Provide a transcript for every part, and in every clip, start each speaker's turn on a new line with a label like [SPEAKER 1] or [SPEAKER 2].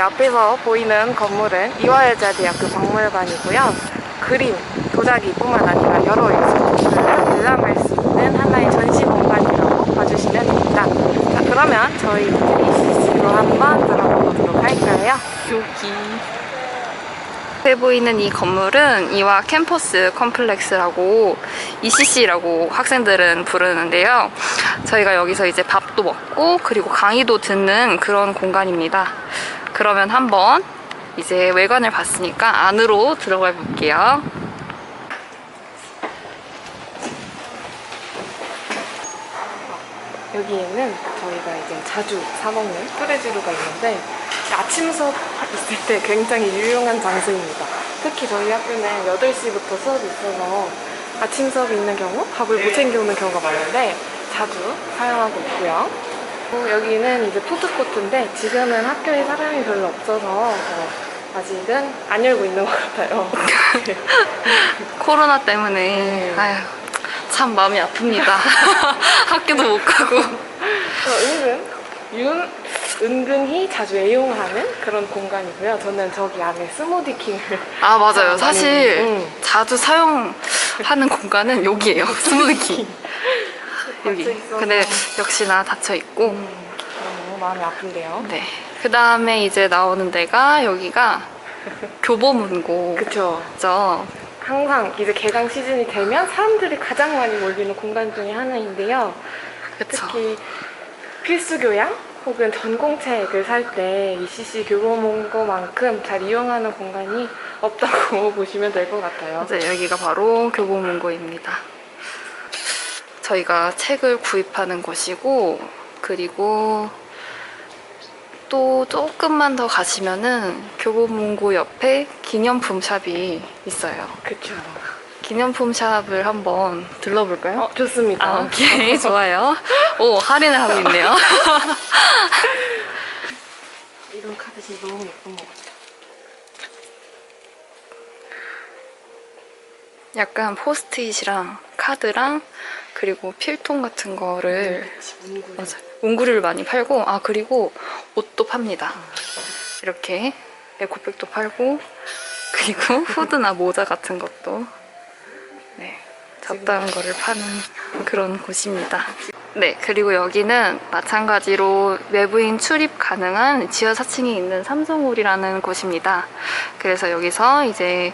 [SPEAKER 1] 앞에서 보이는 건물은 이화여자 대학교 박물관이고요. 그림, 도자기뿐만 아니라 여러 예술들을 관람할 수 있는 하나의 전시 공간이라고 봐주시면 됩니다. 자, 그러면 저희들이 실습으로 한번 들어가 보도록 할까요? 여기.
[SPEAKER 2] 앞에 보이는 이 건물은 이화 캠퍼스 컴플렉스라고 ECC라고 학생들은 부르는데요. 저희가 여기서 이제 밥도 먹고 그리고 강의도 듣는 그런 공간입니다. 그러면 한번 이제 외관을 봤으니까 안으로 들어가 볼게요.
[SPEAKER 1] 여기에는 저희가 이제 자주 사먹는 뚜레쥬르가 있는데 아침 수업 있을 때 굉장히 유용한 장소입니다. 특히 저희 학교는 8시부터 수업이 있어서 아침 수업이 있는 경우 밥을 못 챙겨오는 경우가 많은데 자주 사용하고 있고요. 또 여기는 이제 푸드코트인데 지금은 학교에 사람이 별로 없어서 어, 아직은 안 열고 있는 것 같아요.
[SPEAKER 2] 코로나 때문에 아휴, 참 마음이 아픕니다. 학교도 못 가고.
[SPEAKER 1] 어, 은근 윤 은근히 자주 애용하는 그런 공간이고요. 저는 저기 안에 스무디 킹을
[SPEAKER 2] 아 맞아요. 사실
[SPEAKER 1] 응.
[SPEAKER 2] 자주 사용하는 공간은 여기예요. 스무디키. 여기.
[SPEAKER 1] 닫혀 있어서.
[SPEAKER 2] 근데 역시나 닫혀 있고.
[SPEAKER 1] 음, 너무 마음이 아픈데요.
[SPEAKER 2] 네. 그 다음에 이제 나오는 데가 여기가 교보문고죠.
[SPEAKER 1] 그쵸. 항상 이제 개강 시즌이 되면 사람들이 가장 많이 몰리는 공간 중에 하나인데요.
[SPEAKER 2] 그쵸.
[SPEAKER 1] 특히 필수 교양 혹은 전공책을 살 때 ECC 교보문고만큼 잘 이용하는 공간이 없다고 보시면 될 것 같아요.
[SPEAKER 2] 이제 여기가 바로 교보문고입니다. 저희가 책을 구입하는 곳이고, 그리고 또 조금만 더 가시면은 교보문고 옆에 기념품 샵이 있어요.
[SPEAKER 1] 그쵸.
[SPEAKER 2] 기념품 샵을 한번 들러볼까요?
[SPEAKER 1] 어, 좋습니다.
[SPEAKER 2] 아, 오케이. 좋아요. 오, 할인을 하고 있네요.
[SPEAKER 1] 이런 카드 진짜 너무 예쁜 것 같아요.
[SPEAKER 2] 약간 포스트잇이랑 카드랑 그리고 필통 같은 거를
[SPEAKER 1] 문구.
[SPEAKER 2] 맞아요. 문구류를 많이 팔고 아 그리고 옷도 팝니다. 이렇게 에코백도 팔고 그리고 후드나 모자 같은 것도 네 잡다한 거를 파는 그런 곳입니다. 네 그리고 여기는 마찬가지로 외부인 출입 가능한 지하 4층에 있는 삼성홀이라는 곳입니다. 그래서 여기서 이제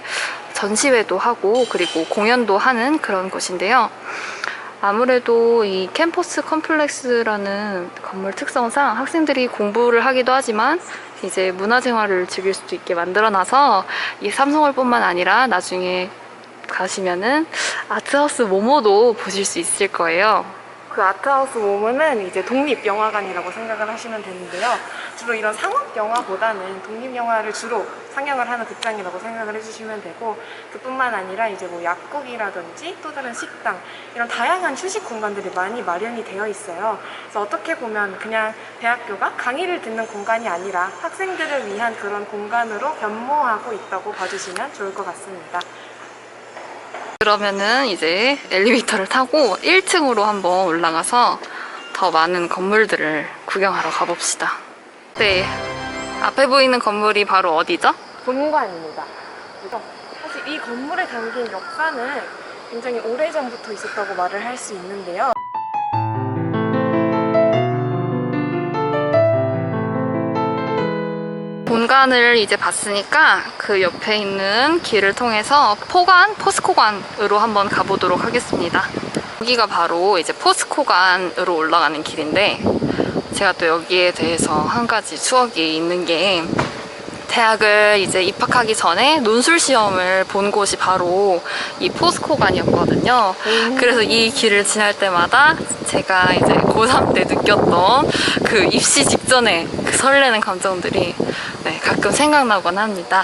[SPEAKER 2] 전시회도 하고 그리고 공연도 하는 그런 곳인데요. 아무래도 이 캠퍼스 컴플렉스라는 건물 특성상 학생들이 공부를 하기도 하지만 이제 문화생활을 즐길 수도 있게 만들어놔서 이 삼성홀뿐만 아니라 나중에 가시면은 아트하우스 모모도 보실 수 있을 거예요.
[SPEAKER 1] 그 아트하우스 모모는 이제 독립영화관이라고 생각을 하시면 되는데요. 주로 이런 상업 영화보다는 독립영화를 주로 상영을 하는 극장이라고 생각을 해주시면 되고 그뿐만 아니라 이제 뭐 약국이라든지 또 다른 식당 이런 다양한 휴식 공간들이 많이 마련이 되어 있어요. 그래서 어떻게 보면 그냥 대학교가 강의를 듣는 공간이 아니라 학생들을 위한 그런 공간으로 변모하고 있다고 봐주시면 좋을 것 같습니다.
[SPEAKER 2] 그러면은 이제 엘리베이터를 타고 1층으로 한번 올라가서 더 많은 건물들을 구경하러 가봅시다. 네. 앞에 보이는 건물이 바로 어디죠?
[SPEAKER 1] 본관입니다. 사실 이 건물에 담긴 역사는 굉장히 오래전부터 있었다고 말을 할 수 있는데요.
[SPEAKER 2] 본관을 이제 봤으니까 그 옆에 있는 길을 통해서 포관, 포스코관으로 한번 가보도록 하겠습니다. 여기가 바로 이제 포스코관으로 올라가는 길인데 제가 또 여기에 대해서 한 가지 추억이 있는 게 대학을 이제 입학하기 전에 논술 시험을 본 곳이 바로 이 포스코관이었거든요. 그래서 이 길을 지날 때마다 제가 이제 고3 때 느꼈던 그 입시 직전에 그 설레는 감정들이 네, 가끔 생각나곤 합니다.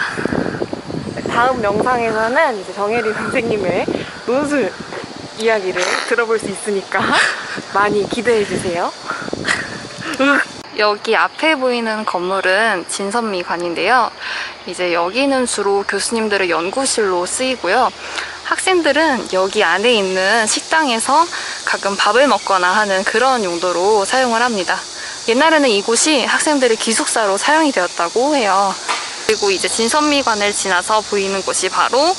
[SPEAKER 1] 다음 영상에서는 이제 정혜리 선생님의 논술 이야기를 들어볼 수 있으니까 많이 기대해 주세요.
[SPEAKER 2] 여기 앞에 보이는 건물은 진선미관인데요. 이제 여기는 주로 교수님들의 연구실로 쓰이고요. 학생들은 여기 안에 있는 식당에서 가끔 밥을 먹거나 하는 그런 용도로 사용을 합니다. 옛날에는 이곳이 학생들의 기숙사로 사용이 되었다고 해요. 그리고 이제 진선미관을 지나서 보이는 곳이 바로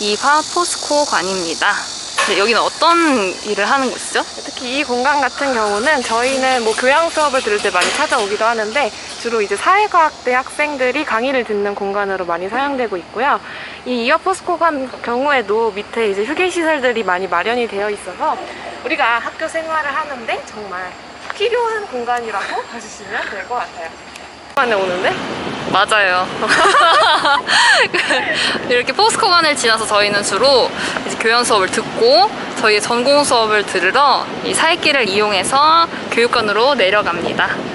[SPEAKER 2] 이화 포스코관입니다. 네, 여기는 어떤 일을 하는 곳이죠?
[SPEAKER 1] 특히 이 공간 같은 경우는 저희는 뭐 교양 수업을 들을 때 많이 찾아오기도 하는데 주로 이제 사회과학대 학생들이 강의를 듣는 공간으로 많이 사용되고 있고요. 이 이어포스코관 경우에도 밑에 이제 휴게 시설들이 많이 마련이 되어 있어서 우리가 학교 생활을 하는데 정말 필요한 공간이라고 봐주시면 될 것 같아요. 안에 오는데?
[SPEAKER 2] 맞아요. 이렇게 포스코관을 지나서 저희는 주로 교양 수업을 듣고 저희의 전공 수업을 들으러 이 사이길을 이용해서 교육관으로 내려갑니다.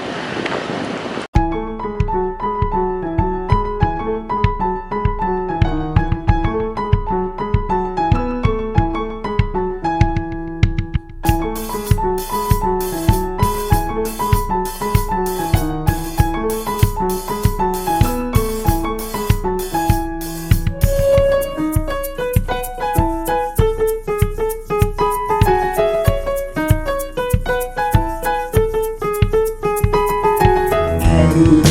[SPEAKER 2] Ooh.